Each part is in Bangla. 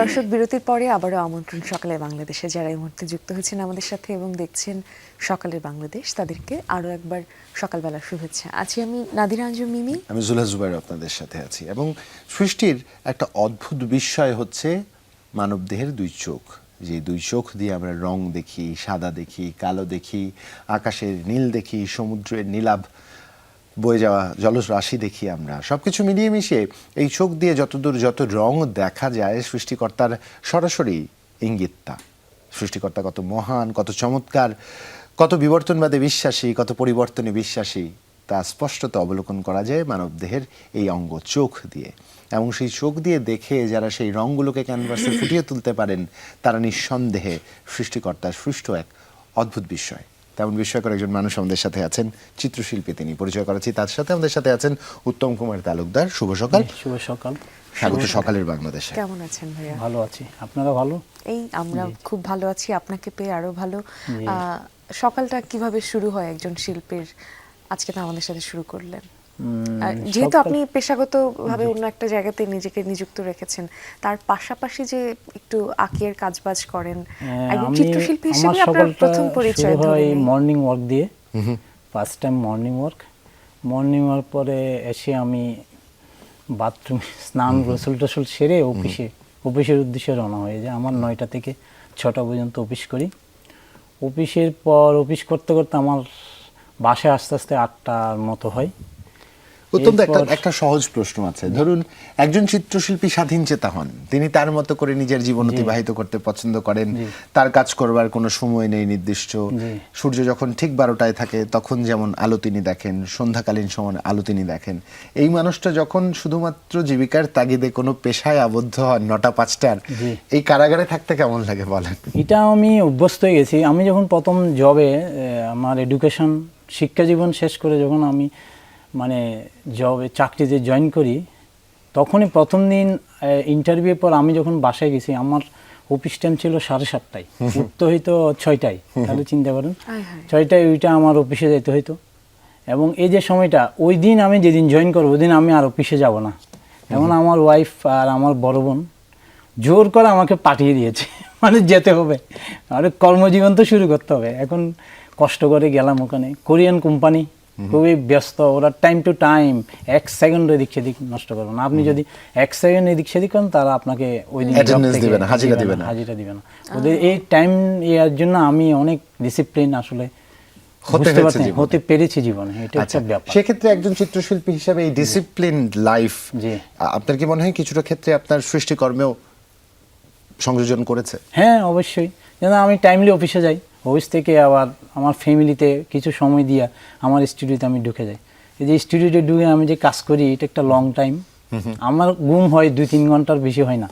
দর্শক, বিরতির পরে আবারও আমন্ত্রণ সকালে বাংলাদেশে। যারা এই মুহূর্তে যুক্ত হয়েছেন আমাদের সাথে এবং দেখছেন সকালের বাংলাদেশ, তাদেরকে আরও একবার সকালবেলা শুভেচ্ছা। আছি আমি নাদিরা আঞ্জুম মিমি। আমি জুলহা জুবাইর আপনাদের সাথে আছি এবং সৃষ্টির একটা অদ্ভুত বিস্ময় হচ্ছে মানবদেহের দুই চোখ। যে দুই চোখ দিয়ে আমরা রং দেখি, সাদা দেখি, কালো দেখি, আকাশের নীল দেখি, সমুদ্রের নীলাভ। বয়ে যাওয়া জলরাশি দেখি আমরা। সবকিছু মিলিয়ে মিশিয়ে এই চোখ দিয়ে যতদূর যত রং দেখা যায়, সৃষ্টিকর্তার সরাসরি ইঙ্গিতটা। সৃষ্টিকর্তা কত মহান, কত চমৎকার, কত বিবর্তনবাদে বিশ্বাসী, কত পরিবর্তনে বিশ্বাসী, তা স্পষ্টত অবলোকন করা যায় মানবদেহের এই অঙ্গ চোখ দিয়ে। এবং সেই চোখ দিয়ে দেখে যারা সেই রঙগুলোকে ক্যানভাসে ফুটিয়ে তুলতে পারেন, তারা নিঃসন্দেহে সৃষ্টিকর্তার সৃষ্ট এক অদ্ভুত বিষয় তেমন বিস্ময়কর একজন মানুষ আমাদের সাথে আছেন চিত্রশিল্পী তিনি। পরিচয় করাচ্ছি তার সাথে আমাদের সাথে আছেন উত্তম কুমার তালুকদার। শুভ সকাল। শুভ সকাল। স্বাগত সকালের বাংলাদেশে। কেমন আছেন ভাইয়া? ভালো আছি। আপনারা ভালো? এই আমরা খুব ভালো আছি আপনাকে পেয়ে আরও ভালো। আহ, সকালটা কীভাবে শুরু হয় একজন শিল্পীর? আজকে তো আমাদের সাথে শুরু করলেন। যেহেতু আপনি পেশাগত ভাবে অন্য একটা জায়গাতে নিজেকে নিযুক্ত রেখেছেন তার পাশাপাশি যে একটু আঁকিয়ের কাজবাজ করেন হ্যাঁ, একজন চিত্রশিল্পী হিসেবে আপনার প্রথম পরিচয় ধরে হয় মর্নিং ওয়াক দিয়ে first time morning walk morning walk পরে এসে আমি বাথরুম স্নান গোসল টোসল সেরে অফিসে অফিসের উদ্দেশ্যে রওনা হয়ে যায় আমার নয়টা থেকে ছটা পর্যন্ত অফিস করি। অফিসের পর অফিস করতে করতে আমার বাসায় আস্তে আস্তে আটটার মতো হয়। উত্তম একটা একটা সহজ প্রশ্ন আছে। ধরুন একজন চিত্রশিল্পী স্বাধীন চেতা হন তিনি তার মতো করে নিজের জীবন অতিবাহিত করতে পছন্দ করেন। তার কাজ করবার কোনো সময় নেই নির্দিষ্ট। সূর্য যখন ঠিক বারোটায় থাকে তখন যেমন আলো তিনি দেখেন সন্ধ্যাকালীন সময় আলো তিনি দেখেন। এই মানুষটা যখন শুধুমাত্র জীবিকার তাগিদে কোনো পেশায় আবদ্ধ হন নটা পাঁচটার এই কারাগারে থাকতে কেমন লাগে বলেন? এটা আমি অভ্যস্ত হয়ে গেছি। আমি যখন প্রথম জবে আমার এডুকেশন শিক্ষা জীবন শেষ করে যখন আমি মানে জবে চাকরিতে জয়েন করি তখনই প্রথম দিন ইন্টারভিউ পর আমি যখন বাসায় গেছি আমার অফিস টাইম ছিল সাড়ে সাতটায়। উঠতে হইতো ছয়টায় তাহলে চিন্তা করেন। ছয়টায় ওইটা আমার অফিসে যেতে হইতো। এবং এই যে সময়টা ওই দিন আমি যেদিন জয়েন করব ওই দিন আমি আর অফিসে যাব না। এবং আমার ওয়াইফ আর আমার বড় বোন জোর করে আমাকে পাঠিয়ে দিয়েছে। মানে যেতে হবে। আর কর্মজীবন তো শুরু করতে হবে। এখন কষ্ট করে গেলাম ওখানে। কোরিয়ান কোম্পানি খুবই ব্যস্ত ওরা টাইম টু টাইম এক সেকেন্ড এদিক সেদিক নষ্ট করবে না। আপনি যদি এক সেকেন্ড এদিক সেদিক করেন তারা আপনাকে ওই দিন দিবে না, হাজিরা দিবে না। হাজিরা দিবে না। ওদের এই টাইম ইয়ার জন্য আমি অনেক ডিসিপ্লিন আসলে হতে পেরেছি জীবনে। এটা আচ্ছা একটা ব্যাপার। সেক্ষেত্রে একজন চিত্রশিল্পী হিসাবে এই ডিসিপ্লিন লাইফ জি। আপনার কি মনে হয় কিছুটা ক্ষেত্রে আপনার সৃষ্টিকর্মেও সংযোজন করেছে? হ্যাঁ অবশ্যই। যেন আমি টাইমলি অফিসে যাই। অফিস থেকে আবার আমার ফ্যামিলিতে কিছু সময় দিয়ে আমার স্টুডিওতে আমি ঢুকে যাই। এই যে স্টুডিওতে ঢুকে আমি যে কাজ করি এটা একটা লং টাইম আমার ঘুম হয় দুই তিন ঘণ্টার বেশি হয় না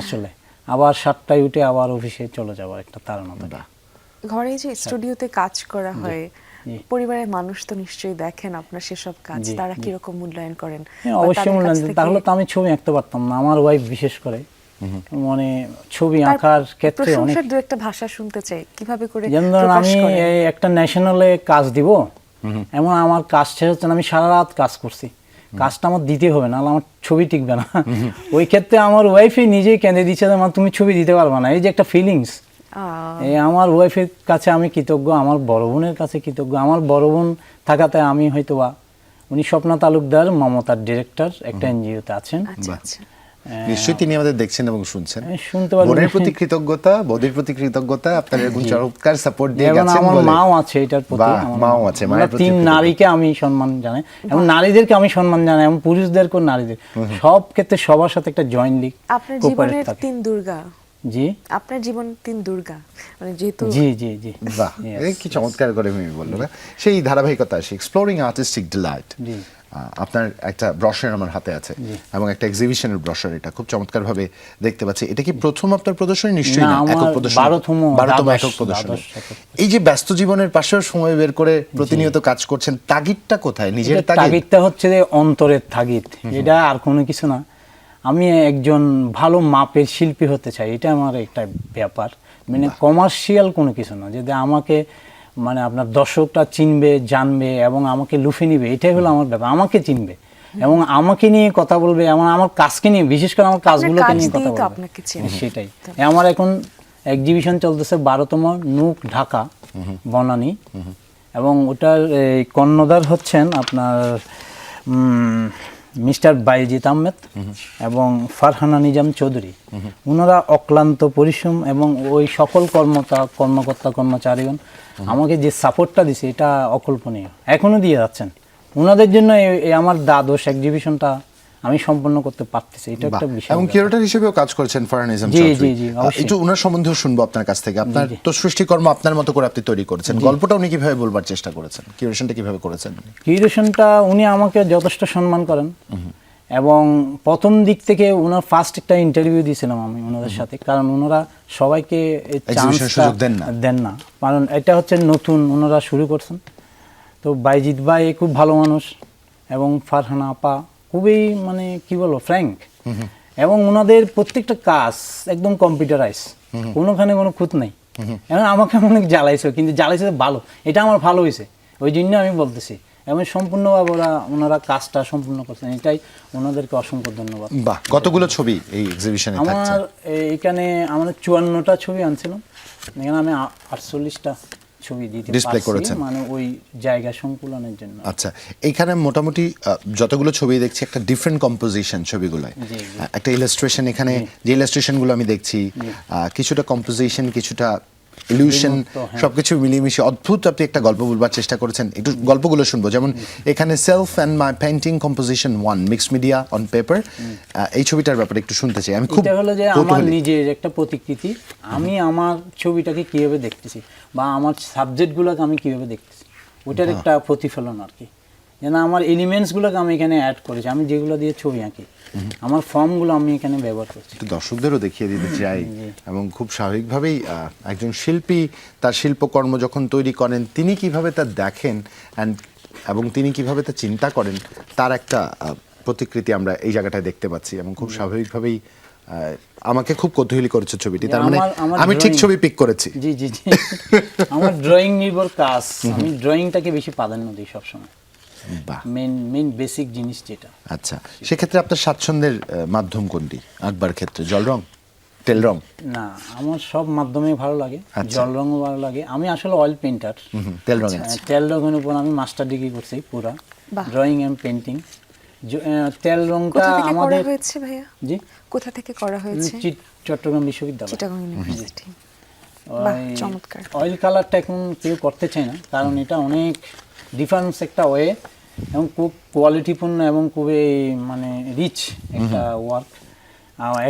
আসলে। আবার সাতটায় উঠে আবার অফিসে চলে যাওয়ার একটা তাড়না থাকে ঘরে যে স্টুডিওতে কাজ করা হয় পরিবারের মানুষ তো নিশ্চয়ই দেখেন আপনার সেসব কাজ তারা কীরকম মূল্যায়ন করেন? হ্যাঁ অবশ্যই মূল্যায়ন তাহলে তো আমি ছবি আঁকতে পারতাম না আমার ওয়াইফ বিশেষ করে। মানে ছবি আঁকার ক্ষেত্রে অনেক দু একটা ভাষা শুনতে চাই কীভাবে করে যেমন ধরুন আমি একটা ন্যাশনালে কাজ দিব এমন আমার কাজ শেষ হচ্ছে না আমি সারা রাত কাজ করছি। কাজটা আমার দিতে হবে না আমার ছবি টিকবে না। ওই ক্ষেত্রে আমার ওয়াইফই নিজেই কেঁদে দিচ্ছে যে, তুমি ছবি দিতে পারবে না। এই যে একটা ফিলিংস এই আমার ওয়াইফের কাছে আমি কৃতজ্ঞ আমার বড় বোনের কাছে কৃতজ্ঞ। আমার বড় বোন থাকাতে আমি হয়তো বা উনি স্বপ্না তালুকদার মমতার ডিরেক্টর একটা এনজিওতে আছেন। আচ্ছা। নিশ্চয়ই তিনি আমাদের দেখছেন এবং শুনছেন। হ্যাঁ। বোনের প্রতি কৃতজ্ঞতা বৌদির প্রতি কৃতজ্ঞতা আপনার এরকম চমৎকার সাপোর্ট দিয়ে গেছেন আমার মাও আছে এটার প্রতি মাও আছে, মায়ের প্রতি তিন নারীকে আমি সম্মান জানাই এবং নারীদেরকে আমি সম্মান জানাই এবং পুরুষদেরকেও নারীদের। সব ক্ষেত্রে সবার সাথে একটা জয়েন্টলি আপনার জীবনের তিন দুর্গা। জি? আপনার জীবন তিন দুর্গা। মানে যেহেতু জি জি জি। বাহ কি চমৎকার করে মিমি বলল না? সেই ধারাবাহিকতা আসে এক্সপ্লোরিং আর্টিস্টিক ডিলাইট জি। আপনার একটা ব্রশার আমার হাতে আছে এবং একটা এক্সিবিশনের ব্রশার এটা। খুব চমৎকার ভাবে দেখতে পাচ্ছি। এটা কি প্রথম আপনার প্রদর্শনী? নিশ্চয়ই না, একক প্রদর্শনী। বারোতম, বারোতম একক প্রদর্শনী। এই যে ব্যস্ত জীবনের পাশেও সময় বের করে প্রতিনিয়ত কাজ করছেন তাগিদটা কোথায়? নিজের তাগিদটা হচ্ছে যে অন্তরের তাগিদ। এটা আর কোনো কিছু না। আমি একজন ভালো মাপের শিল্পী হতে চাই এটা আমার একটা ব্যাপার। মানে কমার্শিয়াল কোনো কিছু না যদি আমাকে মানে আপনার দর্শকটা চিনবে জানবে এবং আমাকে লুফে নিবে। এটাই হলো আমার ব্যাপার। আমাকে চিনবে এবং আমাকে নিয়ে কথা বলবে এবং আমার কাজকে নিয়ে বিশেষ করে আমার কাজগুলোকে নিয়ে কথা বলবে। সেটাই। আমার এখন এক্সিবিশন চলতেছে বারোতম নুক ঢাকা বনানী। এবং ওটার এই কর্ণধার হচ্ছেন আপনার মিস্টার বাইজিৎ আহমেদ এবং ফারহানা নিজাম চৌধুরী। ওনারা অক্লান্ত পরিশ্রম এবং ওই সকল কর্মতা, কর্মকর্তা, কর্মচারীগণ আমাকে যে সাপোর্টটা দিছে, এটা অকল্পনীয়। এখনও দিয়ে যাচ্ছেন। ওনাদের জন্য আমার দ্বাদশ এক্সিবিশনটা আমি সম্পন্ন করতে পারতেছি এটা একটা বিষয় এবং কিউরেটর হিসেবেও কাজ করছেন ফরানিজম চৌধুরী। একটু ওনার সম্বন্ধেও শুনব আপনার কাছ থেকে। আপনার তো সৃষ্টিকর্ম আপনার মতো করে আপনি তৈরি করেছেন। গল্পটা উনি কীভাবে বলবার চেষ্টা করেছেন? কিউরেশনটা কীভাবে করেছেন কিউরেশনটা উনি আমাকে যথেষ্ট সম্মান করেন। এবং প্রথম দিক থেকে ওনার ফার্স্ট একটা ইন্টারভিউ দিয়েছিলাম আমি ওনাদের সাথে। কারণ ওনারা সবাইকে চান্সটা। দেন না। কারণ এটা হচ্ছে নতুন ওনারা শুরু করছেন। তো বাইজিৎ ভাই খুব ভালো মানুষ এবং ফারহানা আপা খুবই মানে কি বলব ফ্র্যাঙ্ক এবং ওনাদের প্রত্যেকটা কাজ একদম কম্পিউটারাইজ কোনোখানে কোনো খুঁত নেই। এবং আমাকে অনেক জ্বালাইছে কিন্তু জ্বালাইছে ভালো। এটা আমার ভালো হয়েছে। ওই জন্য আমি বলতেছি। এবং সম্পূর্ণভাবে ওরা ওনারা কাজটা সম্পূর্ণ করছেন। এটাই ওনাদেরকে অসংখ্য ধন্যবাদ। বাহ কতগুলো ছবি এই এক্সিবিশনে আমার এইখানে আমাদের চুয়ান্নটা ছবি আনছিলাম। এখানে আমি আটচল্লিশটা ছবি দিতে ডিসপ্লে করেছেন। মানে ওই জায়গা সংকুলনের জন্য। আচ্ছা এখানে মোটামুটি যতগুলো ছবি দেখছি একটা ডিফারেন্ট কম্পোজিশন ছবিগুলোয়। একটা ইলাস্ট্রেশন এখানে যে ইলাস্ট্রেশনগুলো আমি দেখছি কিছুটা কম্পোজিশন কিছুটা ইলিউশন হ্যাঁ। সবকিছু মিলিয়ে অদ্ভুত আপনি একটা গল্প বলবার চেষ্টা করেছেন। একটু গল্পগুলো শুনব। যেমন এখানে self and my painting composition one mix media on paper এই ছবিটার ব্যাপারে একটু শুনতে চাই। আমি খুব হলো যে আমার নিজের একটা প্রতিকৃতি। আমি আমার ছবিটাকে কীভাবে দেখতেছি বা আমার সাবজেক্টগুলোকে আমি কীভাবে দেখতেছি ওটার একটা প্রতিফলন আর কি। যেন আমার এলিমেন্টসগুলোকে আমি এখানে অ্যাড করেছি আমি যেগুলো দিয়ে ছবি আঁকি আমার ফর্মগুলো আমি এখানে ব্যবহার করছি। একটু দর্শকদেরও দেখিয়ে দিতে চাই এবং খুব স্বাভাবিকভাবেই একজন শিল্পী তার শিল্পকর্ম যখন তৈরি করেন তিনি কীভাবে তা দেখেন অ্যান্ড এবং তিনি কীভাবে তা চিন্তা করেন তার একটা প্রতিকৃতি আমরা এই জায়গাটায় দেখতে পাচ্ছি এবং খুব স্বাভাবিকভাবেই আমাকে খুব কৌতূহলী করেছে ছবিটি তার মানে আমি ঠিক ছবি পিক করেছি। জি জি জি। আমার ড্রয়িং নির্ভর কাজ আমি ড্রয়িংটাকে বেশি প্রাধান্য দিই সবসময়। মেন মেন বেসিক জিনিস যেটা। আচ্ছা সেক্ষেত্রে আপনার স্বাচ্ছন্দ্যের মাধ্যম কোনটি? আঁকবার ক্ষেত্রে জল রং? তেল রং? না আমার সব মাধ্যমে ভালো লাগে। আচ্ছা। জল রঙও ভালো লাগে। আমি আসলে অয়েল পেন্টার হুম, তেল রঙে আছে তেল রঙের উপর আমি মাস্টার ডিগ্রি করছি পুরা। ড্রয়িং এন্ড পেন্টিং তেল রংটা আমাদের হয়েছে ভাইয়া? জি? কোথা থেকে করা হয়েছে? চট্টগ্রাম বিশ্ববিদ্যালয়। চিটাগং ইউনিভার্সিটি। চমৎকার। অয়েল কালারটা এখন কেউ করতে চায় না কারণ এটা অনেক ডিফারেন্স একটা ওয়ে এবং খুব কোয়ালিটিপূর্ণ এবং খুবই মানে রিচ একটা ওয়ার্ক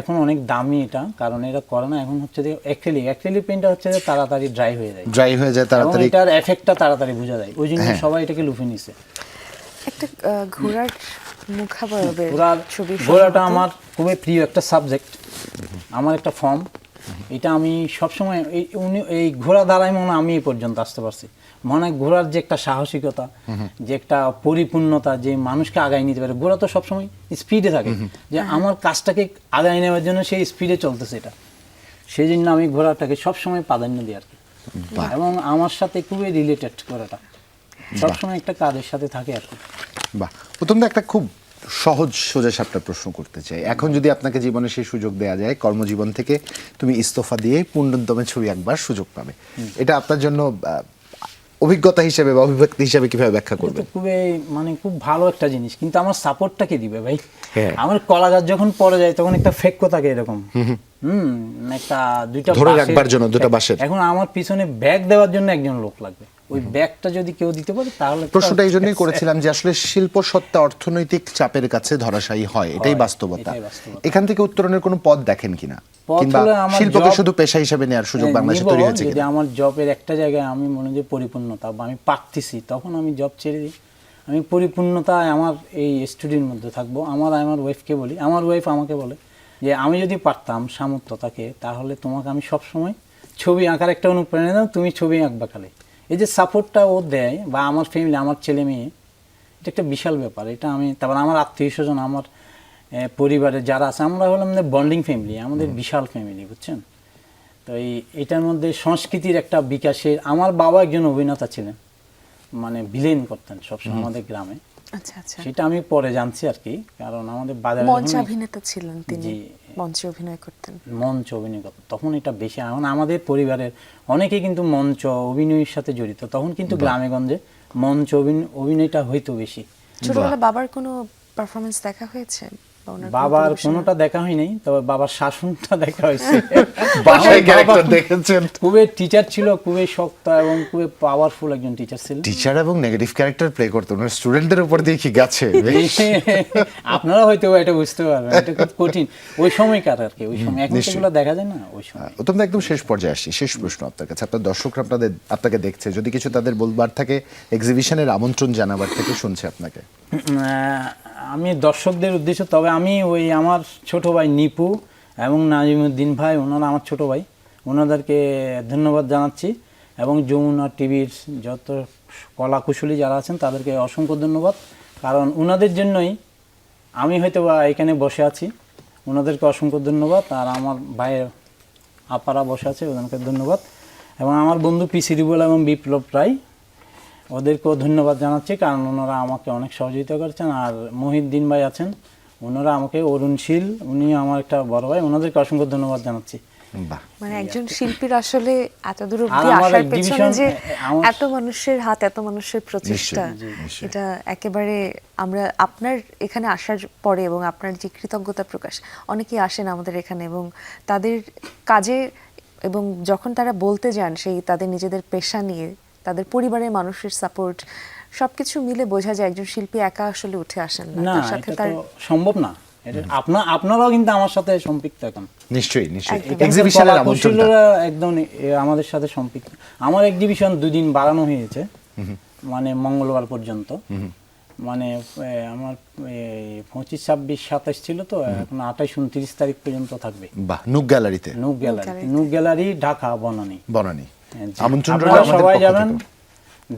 এখন অনেক দামি এটা কারণ এটা করে না এখন হচ্ছে যে অ্যাক্রেলিক অ্যাক্রেলিক পেন্টটা হচ্ছে যে তাড়াতাড়ি ড্রাই হয়ে যায়। ড্রাই হয়ে যায় তাড়াতাড়ি। এটার এফেক্টটা তাড়াতাড়ি বোঝা যায়। ওই জন্য হ্যাঁ। সবাই এটাকে লুফে নিছে। একটা ঘোড়ার মুখাবয়বের ছবি ঘোড়াটা আমার খুবই প্রিয় একটা সাবজেক্ট আমার একটা ফর্ম এটা আমি সবসময় এই উনি এই ঘোড়া দ্বারাই মনে হয় আমি এই পর্যন্ত আসতে পারছি। মনে ঘোড়ার যে একটা সাহসিকতা যে একটা পরিপূর্ণতা যে মানুষকে আগায় নিতে পারে। ঘোড়া তো সবসময় স্পিডে থাকে। যে আমার কাজটাকে আগায় নেওয়ার জন্য সেই স্পিডে চলতেছে এটা। সেই জন্য আমি ঘোড়াটাকে সবসময় প্রাধান্য দিই আর কি। এবং আমার সাথে খুবই রিলেটেড ঘোড়াটা। সবসময় একটা কাজের সাথে থাকে আর কি। বাহ। প্রথম একটা খুব সহজ সোজা সাপটা প্রশ্ন করতে চাই। এখন যদি আপনাকে জীবনে সেই সুযোগ দেওয়া যায় কর্মজীবন থেকে তুমি ইস্তফা দিয়ে পূর্ণতমে ছবি একবার সুযোগ পাবে। এটা আপনার জন্য অভিজ্ঞতা হিসেবে বা অভিব্যক্তি হিসেবে কীভাবে ব্যাখ্যা করবে খুবই মানে খুব ভালো একটা জিনিস কিন্তু আমার সাপোর্টটা কে দিবে ভাই? হ্যাঁ। আমার কলা গাছ যখন পড়ে যায় তখন একটা ফেক থাকে এরকম? হুম একটা দুইটা ধরে রাখবার জন্য দুটো বাসের এখন আমার পিছনে ব্যাগ দেওয়ার জন্য একজন লোক লাগবে। ওই ব্যাগটা যদি কেউ দিতে পারে তাহলে প্রশ্নটা এই জন্যই করেছিলাম যে আসলে শিল্প সত্তা অর্থনৈতিক চাপের কাছে ধরাশায়ী হয় এটাই বাস্তবতা। এখান থেকে উত্তরণের কোনো পথ দেখেন কিনা? কিংবা শিল্পকে শুধু পেশা হিসেবে নেওয়ার সুযোগ হ্যাঁ, বাংলাদেশে তৈরি হয়েছে যদি আমার জবের একটা জায়গায় আমি মনে যে পরিপূর্ণতা বা আমি পারতেছি তখন আমি জব ছেড়ে দিই। আমি পরিপূর্ণতায় আমার এই স্টুডিওর মধ্যে থাকব। আমার আমার ওয়াইফকে বলি আমার ওয়াইফ আমাকে বলে যে আমি যদি পারতাম সামর্থ্য থাকে তাহলে তোমাকে আমি সবসময় ছবি আঁকার একটা অনুপ্রেরণা দাও তুমি ছবি আঁকবা খালি। এই যে সাপোর্টটা ও দেয় বা আমার ফ্যামিলি আমার ছেলে মেয়ে এটা একটা বিশাল ব্যাপার। এটা আমি তারপর আমার আত্মীয় স্বজন আমার পরিবারে যারা আছে আমরা হলাম বন্ডিং ফ্যামিলি আমাদের বিশাল ফ্যামিলি বুঝছেন? তো এই এটার মধ্যে সংস্কৃতির একটা বিকাশের আমার বাবা একজন অভিনেতা ছিলেন মানে বিলেন করতেন সবসময় আমাদের গ্রামে। আচ্ছা আচ্ছা। সেটা আমি পরে জানছি আর কি কারণ আমাদের বাজারে মঞ্চ অভিনেতা ছিলেন তিনি। মঞ্চে অভিনয় করতেন। মঞ্চ অভিনয় করতেন তখন এটা বেশি এখন আমাদের পরিবারের অনেকেই কিন্তু মঞ্চ অভিনয়ের সাথে জড়িত তখন কিন্তু গ্রামে গঞ্জে মঞ্চ অভিনয় অভিনয়টা হইতো বেশি। ছোটবেলা বাবার কোনো পারফরমেন্স দেখা হয়েছে? বাবার? কোনোটা দেখা হয় নাই তবে বাবার শাসনটা দেখা হয়েছে। বাসায় ক্যারেক্টার দেখেছেন। খুবই টিচার ছিল খুবই শক্ত এবং খুবই পাওয়ারফুল একজন টিচার ছিল। টিচার এবং নেগেটিভ ক্যারেক্টার প্লে করতো ওনার স্টুডেন্টদের উপর দিয়ে কি গেছে? আপনারা হয়তো এটা বুঝতে পারবেন এটা খুব কঠিন। ওই সময়কার আর কি ওই সময়। এখন। সেগুলো দেখা যায় না ওই সময়। দা, একদম শেষ পর্যায়ে আসছি শেষ প্রশ্ন আপনার কাছে। আপনার দর্শকরা আপনাদের আপনাকে দেখছে যদি কিছু তাদের বলবার থাকে এক্সিবিশনের আমন্ত্রণ জানাবার থেকে শুনছে আপনাকে। আহ, আমি দর্শকদের উদ্দেশ্য, তবে আমি ওই আমার ছোট ভাই নিপু এবং নাজিমুদ্দিন ভাই, ওনারা আমার ছোট ভাই, ওনাদেরকে ধন্যবাদ জানাচ্ছি। এবং যমুনা টিভির যত কলা কুশলী যারা আছেন, তাদেরকে অসংখ্য ধন্যবাদ। কারণ ওনাদের জন্যই আমি হয়তো বা এখানে বসে আছি। ওনাদেরকে অসংখ্য ধন্যবাদ। আর আমার ভাইয়ের আপারা বসে আছে ওদেরকে ধন্যবাদ। এবং আমার বন্ধু পি সিরিবুল এবং বিপ্লব রায় ওদেরকেও ধন্যবাদ জানাচ্ছি কারণ ওনারা আমাকে অনেক সহযোগিতা করেছেন। আর মহিউদ্দিন ভাই আছেন ওনারা আমাকে অরুণশীল উনি আমার একটা বড় ভাই ওনাদেরকে অসংখ্য ধন্যবাদ জানাচ্ছি। বাহ। মানে একজন শিল্পীর আসলে এত দূর আমার আসার পেছনে যে এত মানুষের হাত এত মানুষের প্রচেষ্টা। এটা একেবারে আমরা আপনার এখানে আসার পরে এবং আপনার যে কৃতজ্ঞতা প্রকাশ অনেকেই আসেন আমাদের এখানে এবং তাদের কাজে এবং যখন তারা বলতে যান সেই তাদের নিজেদের পেশা নিয়ে তাদের পরিবারের মানুষের সাপোর্ট সবকিছু মিলে বোঝা যায় একজন শিল্পী একা আসলে উঠে আসেন না। তার সাথে তার সম্ভব না। আপনার আপনারাও কিন্তু আমার সাথে সম্পৃক্ত এখন। নিশ্চয়ই নিশ্চয়ই। একদম। এক্সিবিশনের আমন্ত্রণটা। একদম আমাদের সাথে সম্পৃক্ত। আমার এক্সিবিশন দুদিন বাড়ানো হয়েছে। মানে মঙ্গলবার পর্যন্ত। মানে আমার পঁচিশ ছাব্বিশ সাতাশ ছিল তো এখন আঠাশ উনত্রিশ তারিখ পর্যন্ত থাকবে। বাহ নুক গ্যালারিতে। Nook gallery. Nook gallery Dhaka Banani. Banani. আমন্ত্রণ রইল সবাই যাবেন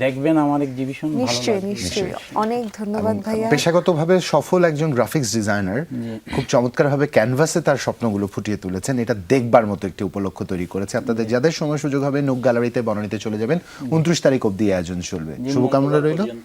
দেখবেন আমার এক্সিবিশন নিশ্চয়ই নিশ্চয়ই। অনেক ধন্যবাদ ভাইয়া। পেশাগতভাবে সফল একজন গ্রাফিক্স ডিজাইনার খুব চমৎকারভাবে ক্যানভাসে তার স্বপ্নগুলো ফুটিয়ে তুলেছেন। এটা দেখবার মতো একটি উপলক্ষ তৈরি করেছে। আপনাদের যাদের সময় সুযোগ হবে নুক গ্যালারিতে বনানীতে চলে যাবেন। উনত্রিশ তারিখ অব্দি আয়োজন চলবে। শুভকামনা রইল।